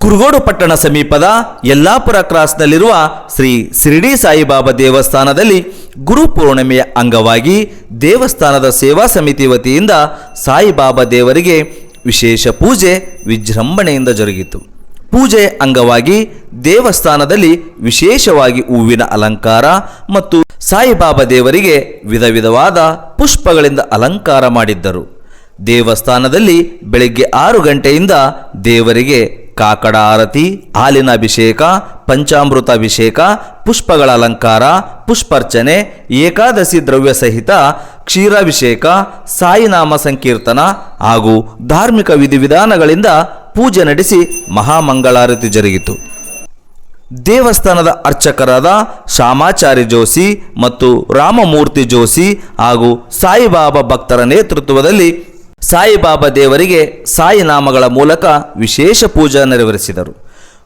ಕುರುಗೋಡು ಪಟ್ಟಣ ಸಮೀಪದ ಯಲ್ಲಾಪುರ ಕ್ರಾಸ್ನಲ್ಲಿರುವ ಶ್ರೀ ಶಿರಡಿ ಸಾಯಿಬಾಬಾ ದೇವಸ್ಥಾನದಲ್ಲಿ ಗುರು ಪೂರ್ಣಿಮೆಯ ಅಂಗವಾಗಿ ದೇವಸ್ಥಾನದ ಸೇವಾ ಸಮಿತಿ ವತಿಯಿಂದ ಸಾಯಿಬಾಬಾ ದೇವರಿಗೆ ವಿಶೇಷ ಪೂಜೆ, ವಿಜೃಂಭಣೆಯಿಂದ ಜರುಗಿತು. ಪೂಜೆ ಅಂಗವಾಗಿ ದೇವಸ್ಥಾನದಲ್ಲಿ ವಿಶೇಷವಾಗಿ ಹೂವಿನ ಅಲಂಕಾರ ಮತ್ತು ಸಾಯಿಬಾಬಾ ದೇವರಿಗೆ ವಿಧ ವಿಧವಾದ ಪುಷ್ಪಗಳಿಂದ ಅಲಂಕಾರ ಮಾಡಿದ್ದರು. ದೇವಸ್ಥಾನದಲ್ಲಿ ಬೆಳಗ್ಗೆ ಆರು ಗಂಟೆಯಿಂದ ದೇವರಿಗೆ ಕಾಕಡ ಆರತಿ, ಹಾಲಿನ ಅಭಿಷೇಕ, ಪಂಚಾಮೃತ ಅಭಿಷೇಕ, ಪುಷ್ಪಗಳ ಅಲಂಕಾರ, ಪುಷ್ಪಾರ್ಚನೆ, ಏಕಾದಶಿ ದ್ರವ್ಯ ಸಹಿತ ಕ್ಷೀರಾಭಿಷೇಕ ಸಾಯಿನಾಮ ಸಂಕೀರ್ತನ ಹಾಗೂ ಧಾರ್ಮಿಕ ವಿಧಿವಿಧಾನಗಳಿಂದ ಪೂಜೆ ನಡೆಸಿ ಮಹಾಮಂಗಳಾರತಿ ಜರುಗಿತು. ದೇವಸ್ಥಾನದ ಅರ್ಚಕರಾದ ಶಾಮಾಚಾರಿ ಜೋಶಿ ಮತ್ತು ರಾಮಮೂರ್ತಿ ಜೋಶಿ ಹಾಗೂ ಸಾಯಿಬಾಬಾ ಭಕ್ತರ ನೇತೃತ್ವದಲ್ಲಿ ಸಾಯಿಬಾಬಾ ದೇವರಿಗೆ ಸಾಯಿ ನಾಮಗಳ ಮೂಲಕ ವಿಶೇಷ ಪೂಜಾ ನೆರವೇರಿಸಿದರು.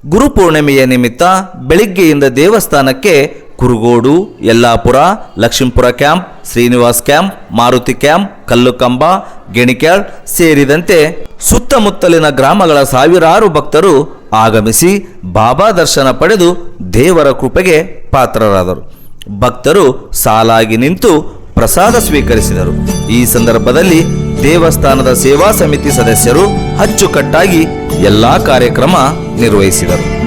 ಗುರುಪೂರ್ಣಿಮೆಯ ನಿಮಿತ್ತ ಬೆಳಿಗ್ಗೆಯಿಂದ ದೇವಸ್ಥಾನಕ್ಕೆ Kurugodu, Yallapur, Lakshmipur camp, Srinivas camp, Maruti camp, Kallukamba, Genikyal ಸೇರಿದಂತೆ ಸುತ್ತಮುತ್ತಲಿನ ಗ್ರಾಮಗಳ ಸಾವಿರಾರು ಭಕ್ತರು ಆಗಮಿಸಿ ಬಾಬಾ ದರ್ಶನ ಪಡೆದು ದೇವರ ಕೃಪೆಗೆ ಪಾತ್ರರಾದರು. ಭಕ್ತರು ಸಾಲಾಗಿ ನಿಂತು ಪ್ರಸಾದ ಸ್ವೀಕರಿಸಿದರು. ಈ ಸಂದರ್ಭದಲ್ಲಿ ದೇವಸ್ಥಾನದ ಸೇವಾ ಸಮಿತಿ ಸದಸ್ಯರು ಅಚ್ಚುಕಟ್ಟಾಗಿ ಎಲ್ಲಾ ಕಾರ್ಯಕ್ರಮ ನಿರ್ವಹಿಸಿದರು.